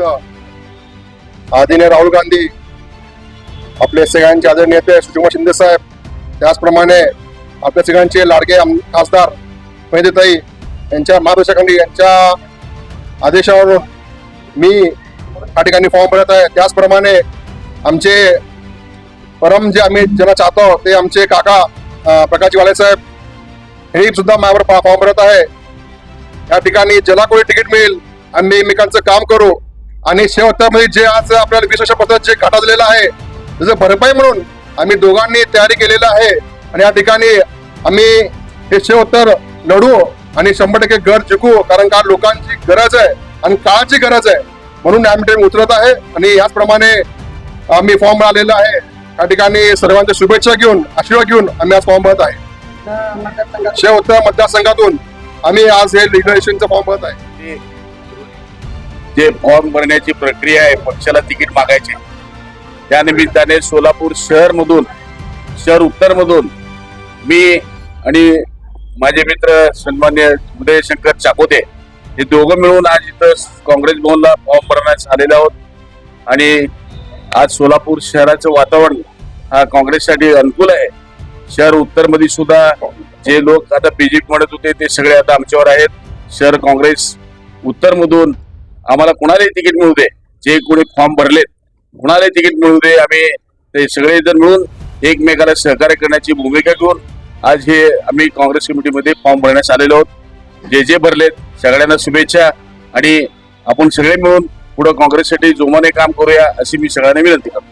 आदरणीय राहुल गांधी आपले सगळ्यांचे आदरणीय नेते सुषमा शिंदे साहेब त्याचप्रमाणे आपल्या सगळ्यांचे लाडके खासदार मैदेताई यांच्या मार्गदर्शकांनी यांच्या आदेशावर मी या ठिकाणी फॉर्म भरत आहे. त्याचप्रमाणे आमचे परम जे आम्ही ज्यांना चाहतो ते आमचे काका प्रकाशवाले साहेब हे सुद्धा माझ्यावर फॉर्म भरत आहे. या ठिकाणी ज्याला कोणी तिकीट मिळेल. आम्ही एकमेकांचं काम करू. आणि शेवटमध्ये जे आज आपल्याला वीस वर्षापासून जे घाटा झालेला आहे त्याचं भरपाई म्हणून आम्ही दोघांनी तयारी केलेलं आहे. आणि या ठिकाणी आम्ही हे शेवत्तर लढू आणि शंभर टक्के घर जिंकू कारण का लोकांची गरज आहे आणि काळाची गरज आहे म्हणून आम्ही ते उतरत आहे. आणि याचप्रमाणे आम्ही फॉर्म मिळालेला आहे. या ठिकाणी सर्वांच्या शुभेच्छा घेऊन आशीर्वाद घेऊन आम्ही आज फॉर्म भरत आहे. शेवत्तर मतदारसंघातून. आम्ही आज हे लिडरेशनचा फॉर्म भरत आहे. जे फॉर्म भरण्याची प्रक्रिया आहे पक्षाला तिकीट मागायचे. त्या निमित्ताने सोलापूर शहर मधून शहर उत्तर मधून मी आणि माझे मित्र सन्मान्य उदयशंकर चाकोते हे दोघं मिळून आज इथं काँग्रेस भवनला फॉर्म भरण्यास आलेले आहोत. आणि आज सोलापूर शहराचं वातावरण हा काँग्रेससाठी अनुकूल आहे. शहर उत्तरमध्ये सुद्धा जे लोक आता बीजेपी म्हणत होते ते सगळे आता आमच्यावर आहेत. शहर काँग्रेस उत्तरमधून आम्हाला कुणालाही तिकीट मिळू दे. जे कोणी फॉर्म भरलेत कुणालाही तिकीट मिळू दे. आम्ही ते सगळे जण मिळून एकमेकाला सहकार्य करण्याची भूमिका घेऊन आज हे आम्ही काँग्रेस कमिटीमध्ये फॉर्म भरण्यास आलेलो आहोत. जे जे भरलेत सगळ्यांना शुभेच्छा आणि आपण सगळे मिळून पुढे काँग्रेससाठी जोमाने काम करूया अशी मी सगळ्यांना विनंती करतो.